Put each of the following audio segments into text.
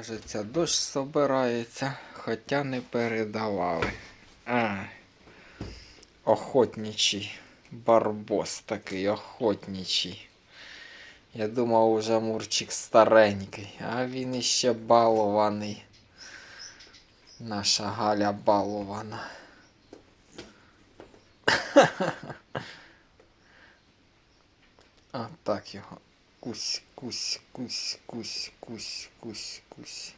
Кажеться, дощ собирається, хоча не передавали. А, охотничий. Барбос такий охотничий. Я думав, уже Мурчик старенький, а він іще балований. Наша Галя балована. А так його. Кусь, кусь, кусь, кусь, кусь, кусь, кусь.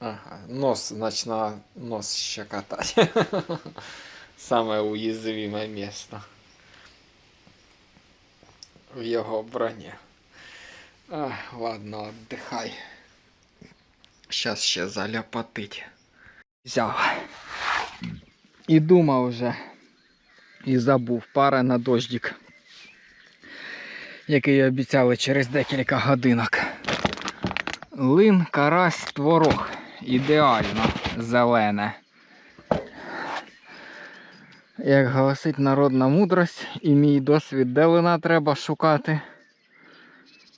Ага, нос, значит, на нос щекотать. Самое уязвимое место в його броні. А, ладно, отдыхай. Сейчас ще заляпатить. Взяв. І думав вже. І забув пара на дождик. Який обіцяли через декілька годинок. Лин, карась, творог. Ідеально зелене. Як голосить народна мудрость і мій досвід, де лина треба шукати.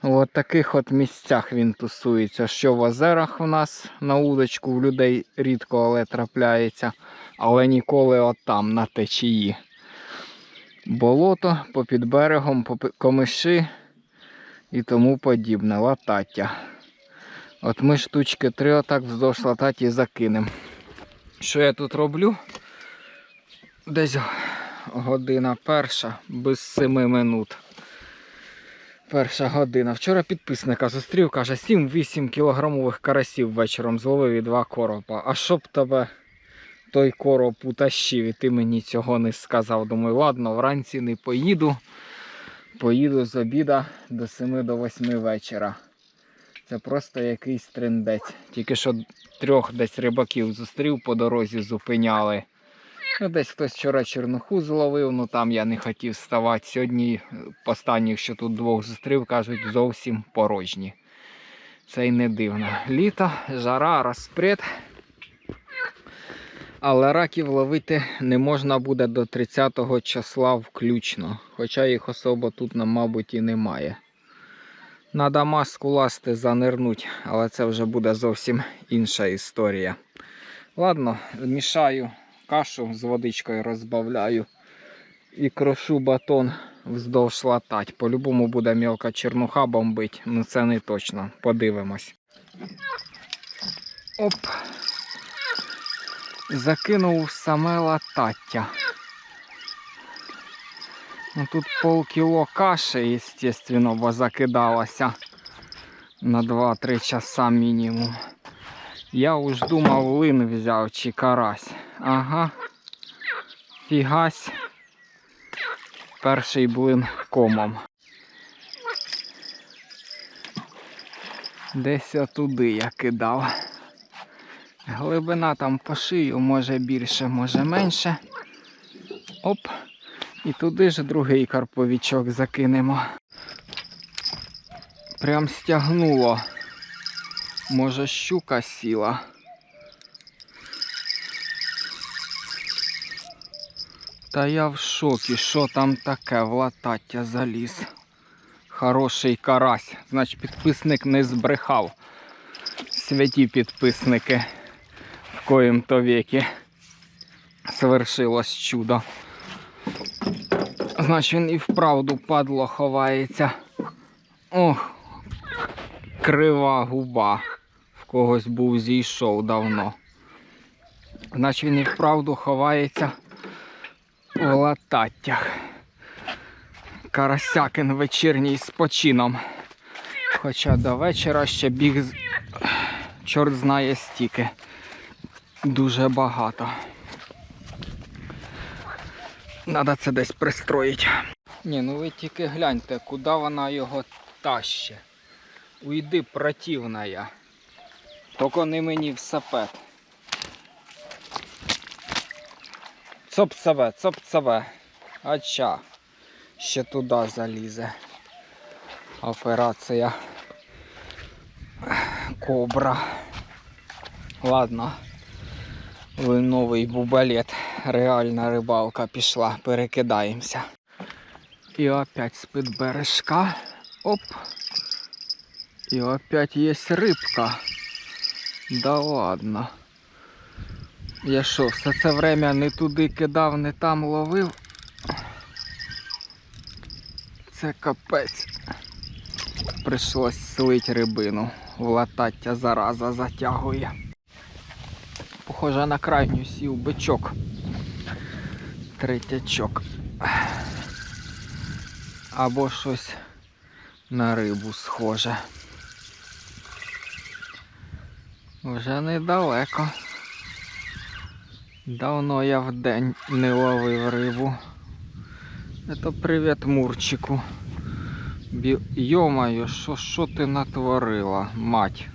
В таких от місцях він тусується. Що в озерах в нас на удочку в людей рідко але трапляється, але ніколи от там, на течії. Болото попід берегом, комиші і тому подібне. Латаття. От ми штучки три отак вздовж лататі закинемо. Що я тут роблю? Десь година перша, без семи минут. Перша година. Вчора підписника зустрів, каже, 7-8 кілограмових карасів вечором зловив і два коропа. А щоб тебе той короб утащив, і ти мені цього не сказав. Думаю, ладно, вранці не поїду. Поїду з обіда до 7 до 8 вечора. Це просто якийсь трендець. Тільки що трьох десь рибаків зустрів по дорозі, зупиняли. Ну, десь хтось вчора чернуху зловив, ну там я не хотів ставати. Сьогодні останніх, що тут двох зустрів, кажуть, зовсім порожні. Це й не дивно. Літо, жара, розпред. Але раків ловити не можна буде до 30 числа включно. Хоча їх особо тут, мабуть, і немає. Надо маску ласти занирнуть, але це вже буде зовсім інша історія. Ладно, мішаю кашу з водичкою розбавляю і крошу батон вздовж латать. По-любому буде мілка чернуха бомбить, ну це не точно. Подивимось. Оп. Закинув саме латаття. Ну, тут полкіло каші, естественно, бо закидалася на 2-3 часа мінімум. Я уж думав лин взяв чи карась. Ага. Фігась. Перший блин комом. Десь отуди я кидав. Глибина там по шию, може більше, може менше. Оп. І туди ж другий карповічок закинемо. Прям стягнуло. Може щука сіла. Та я в шокі, що там таке в латаття заліз. Хороший карась. Значить підписник не збрехав. Святі підписники в коїм то віки свершилось чудо. Значить він і вправду падло ховається. Ох, крива губа. В когось був зійшов давно. Значить він і вправду ховається в лататтях. Карасякин вечірній з почином. Хоча до вечора ще біг з- чорт знає стільки. Дуже багато. Надо це десь пристроїти. Ні, ну ви тільки гляньте, куди вона його таще. Уйди, противна я. Тільки не мені в сапет. Цоп себе, цоп себе. Ача. Ще туди залізе. Операція. Кобра. Ладно. Новий бубалет. Реальна рибалка пішла. Перекидаємося. І опять з-під бережка. Оп. І опять є рибка. Да ладно. Я що, все це время не туди кидав, не там ловив. Це капець. Прийшлось слить рибину. В латаття зараза затягує. Похоже на крайню сів бичок. Третячок. Або щось на рибу схоже. Вже недалеко. Давно я в день не ловив рибу. Это привіт Мурчику. Йомаю, що, що ти натворила, мать?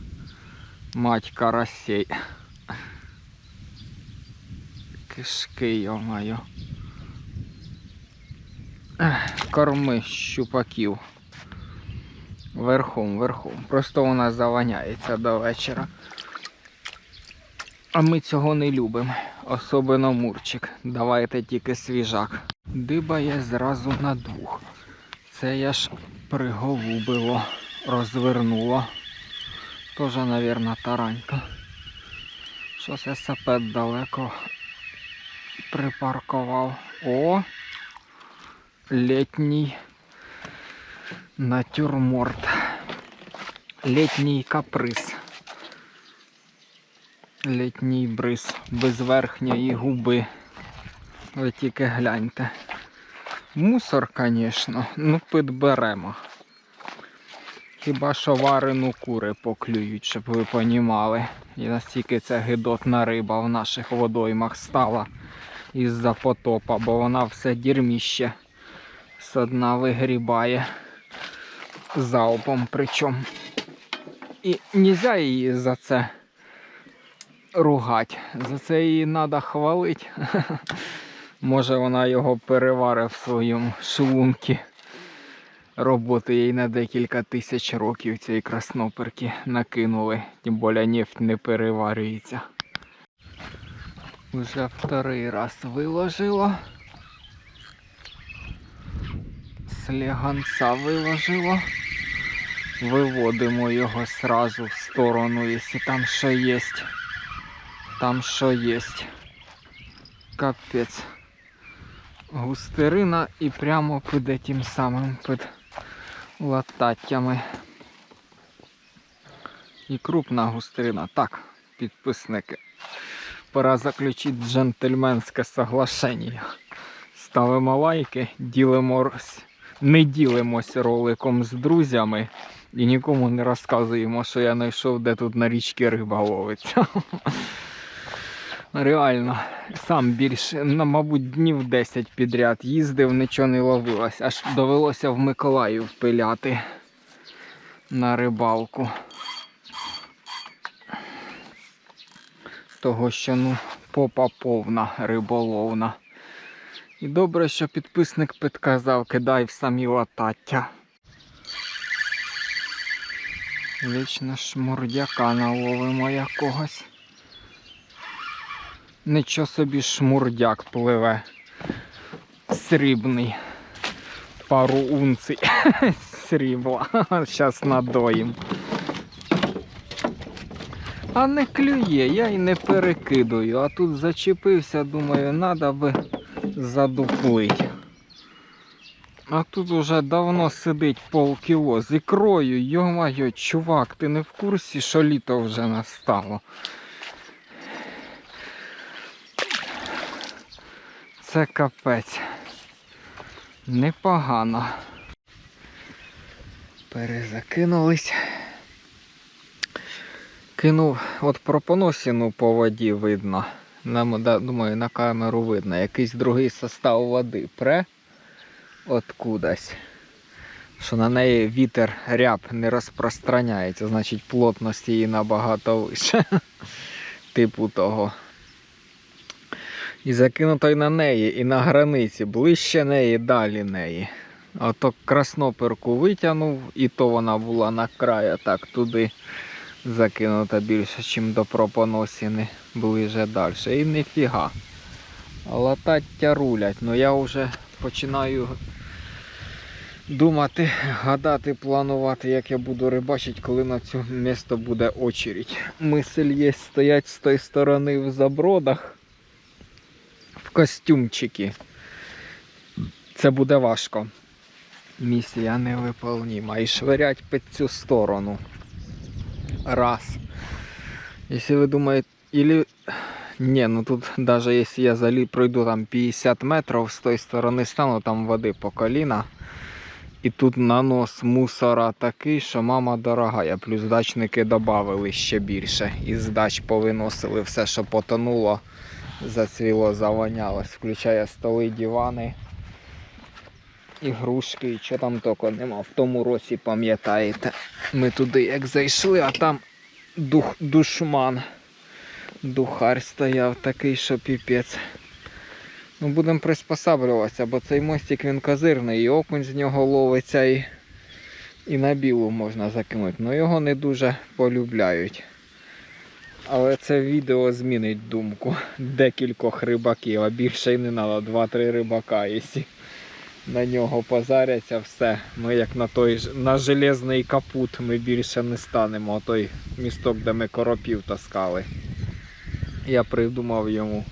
Мать карасей. Кишки, йомаю. Ех, Корми щупаків. Верхом, верхом. Просто вона заваняється до вечора. А ми цього не любимо. Особливо мурчик. Давайте тільки свіжак. Дибає зразу на двох. Це я ж приголубило, розвернуло. Тоже, навірно, таранька. Щось я сапет далеко припаркував. О! Літній натюрморт. Літній каприз. Літній бриз без верхньої губи. Ви тільки гляньте. Мусор, звісно, ну підберемо. Хіба що варену кури поклюють, щоб ви понімали. І настільки це гидотна риба в наших водоймах стала із-за потопа, бо вона все дірміще з дна вигрібає залпом причому. І нельзя її за це ругати. За це її треба хвалити. Може вона його переварить в своєму шлункі. Роботи їй на декілька тисяч років цієї красноперки накинули. Тим більше нефть не переварюється. Уже вторий раз виложила. Сліганця виложила. Виводимо його сразу в сторону, якщо там що є. Там що є. Капець. Густерина і прямо під тим самим під лататтями. І крупна густерина. Так, підписники. Пора заключити джентльменське соглашення. Ставимо лайки, ділимось, не ділимось роликом з друзями і нікому не розказуємо, що я знайшов, де тут на річці риба ловиться. Реально, сам більше, ну, мабуть, днів 10 підряд їздив, нічого не ловилось. Аж довелося в Миколаїв пиляти на рибалку. Того, що ну, попа повна риболовна. І добре, що підписник підказав, кидай в самі латаття. Вічно шмурдяка наловимо якогось. Нічого собі шмурдяк пливе. Срібний. Пару унцій срібла. Зараз надоїм. А не клює, я й не перекидую. А тут зачепився, думаю, треба би задуплить. А тут уже давно сидить полкіло з ікрою. Йо-моє, чувак, ти не в курсі, що літо вже настало. Це капець. Непогано. Перезакинулись. Кинув, от пропоносіну по воді видно. Нам, думаю, на камеру видно. Якийсь другий состав води пре откудась. Що на неї вітер ряб не розпространяється, значить плотність її набагато вище. Типу того. І закинуто на неї, і на границі, ближче неї, далі неї. Ото красноперку витягнув, і то вона була на краю, так туди закинута більше, ніж до пропоносіни, ближе далі. І ніфіга. Латаття рулять, ну я вже починаю думати, гадати, планувати, як я буду рибачити, коли на це місто буде очередь. Мисль є стоять з тої сторони в забродах в костюмчики. Це буде важко. Місія невиполнима. І швирять під цю сторону. Раз. Якщо ви думаєте, или... Не, ну тут даже если я залі пройду там 50 метрів з тої сторони стану, там води по коліна. І тут нанос мусора такий, що мама дорога. Плюс дачники додали ще більше. Із дач повиносили все, що потонуло, зацвіло, завонялось. Включає столи, дивани, ігрушки, і що там тільки нема. В тому році, пам'ятаєте, ми туди як зайшли, а там дух, душман. Духар стояв такий, що піпець. Ну, будемо приспосаблюватися, бо цей мостик він козирний, і окунь з нього ловиться, і, і на білу можна закинути. Ну його не дуже полюбляють. Але це відео змінить думку декількох рибаків, а більше й не треба, два-три рибака, якщо на нього позаряться, все. Ми як на той на железний капут ми більше не станемо, той місток, де ми коропів таскали. Я придумав йому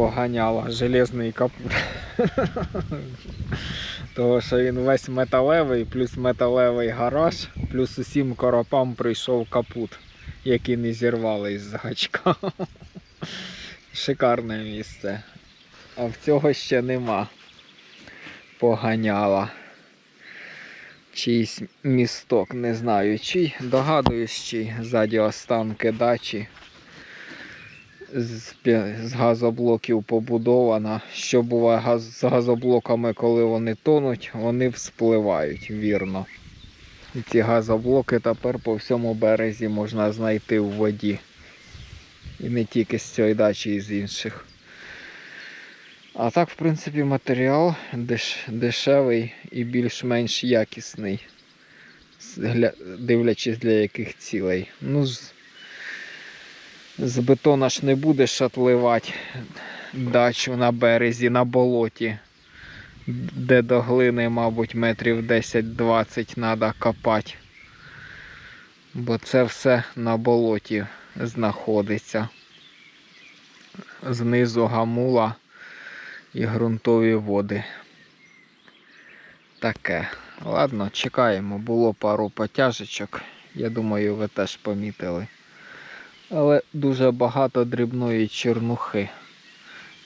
поганяла железний капут. Того, що він весь металевий, плюс металевий гараж, плюс усім коропам прийшов капут, який не зірвали із гачка. Шикарне місце. А в цього ще нема. Поганяла. Чийсь місток, не знаю чий. Догадуюсь, чий ззаді останки дачі з, газоблоків побудована. Що буває з газоблоками, коли вони тонуть, вони вспливають, вірно. І ці газоблоки тепер по всьому березі можна знайти в воді. І не тільки з цієї дачі, і з інших. А так, в принципі, матеріал деш, дешевий і більш-менш якісний. Дивлячись для яких цілей. Ну, з, з бетона ж не будеш шатливати дачу на березі, на болоті, де до глини, мабуть, метрів 10-20 треба копати. Бо це все на болоті знаходиться. Знизу гамула і ґрунтові води. Таке. Ладно, чекаємо. Було пару потяжечок. Я думаю, ви теж помітили. Але дуже багато дрібної чернухи.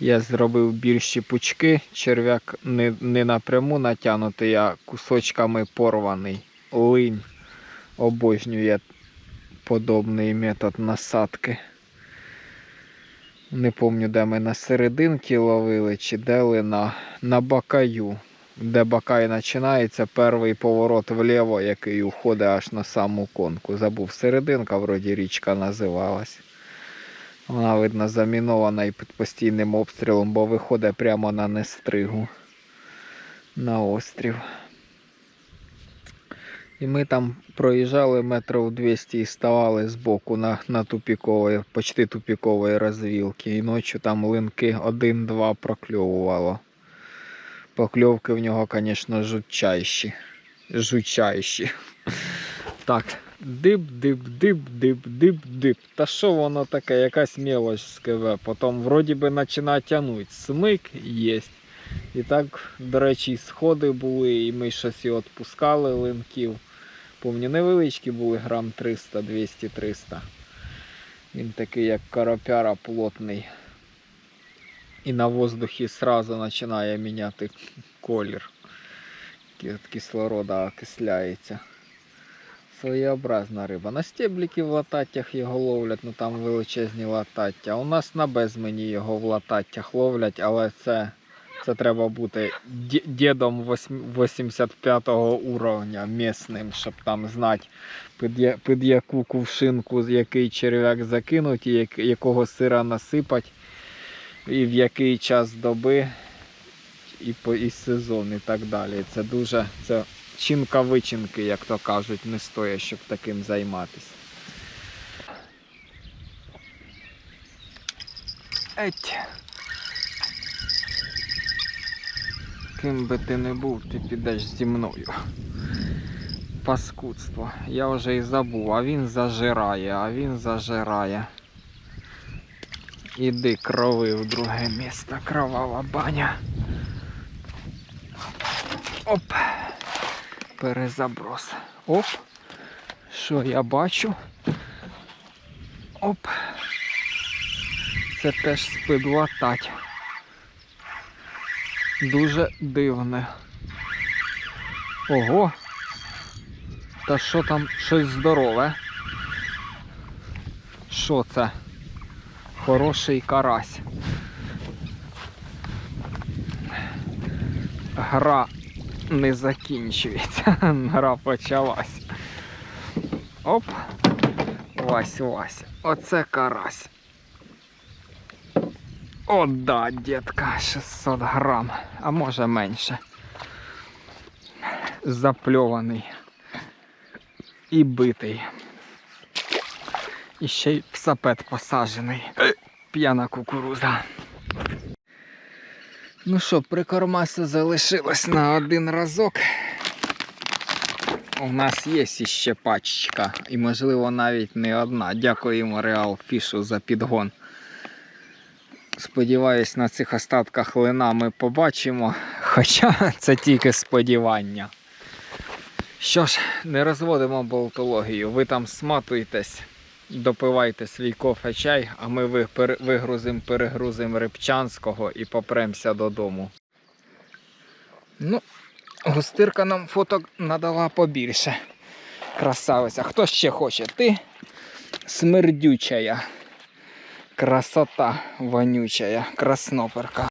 Я зробив більші пучки, черв'як не, не напряму натягнутий, а кусочками порваний. Линь обожнює подобний метод насадки. Не пам'ятаю, де ми на серединки ловили, чи де на, на бакаю. Де бакай починається, перший поворот вліво, який уходить аж на саму конку. Забув серединка, вроді річка називалась. Вона, видно, замінована і під постійним обстрілом, бо виходить прямо на нестригу на острів. І ми там проїжджали метрів 200 і ставали збоку на, на тупікової, почти тупікової розвілки. І ночі там линки 1-2 прокльовувало. Покльовки в нього, звісно, жутчайші. Жучайші. Так, дип, дип, дип, дип, дип, дип. Та що воно таке, якась мелоч з КВ. Потім вроді би починає тягнути. Смик є. І так, до речі, і сходи були, і ми щось і відпускали линків. Помню, невеличкі були грам 300, 200, 300. Він такий, як карапяра плотний. І на воздухі сразу починає міняти колір. Від кислорода окисляється. Своєобразна риба. На стебліки в лататтях його ловлять, ну там величезні латаття. У нас на безмені його в лататтях ловлять, але це, це треба бути ді- дідом 85-го уровня місним, щоб там знати, під, під яку кувшинку який черв'як закинуть, і як- якого сира насипать, і в який час доби, і, по, і сезон, і так далі. Це дуже. Це чинка вичинки, як то кажуть, не стоїть, щоб таким займатися. Еть. Ким би ти не був, ти підеш зі мною. Паскудство. Я вже і забув, а він зажирає, а він зажирає. Іди крови в друге місто, кровава баня. Оп. Перезаброс. Оп. Що я бачу? Оп. Це теж спидлатать. Дуже дивне. Ого. Та що там щось здорове? Що це? Хороший карась. Гра не закінчується. Гра почалась. Оп. Вась, Вась. Оце карась. О, да, дітка, 600 грам, а може менше. Запльований і битий. І ще й в сапет посаджений. П'яна кукуруза. Ну що, прикормаса залишилось на один разок. У нас є іще пачечка, і можливо навіть не одна. Дякуємо Реал Фішу за підгон. Сподіваюсь, на цих остатках лина ми побачимо, хоча це тільки сподівання. Що ж, не розводимо болтологію. Ви там сматуйтесь, допивайте свій кофе чай, а ми вигрузимо, перегрузимо Рибчанського і попремся додому. Ну, густирка нам фоток надала побільше. Красавиця. Хто ще хоче? Ти смердючая. Красота вонючая, красноперка.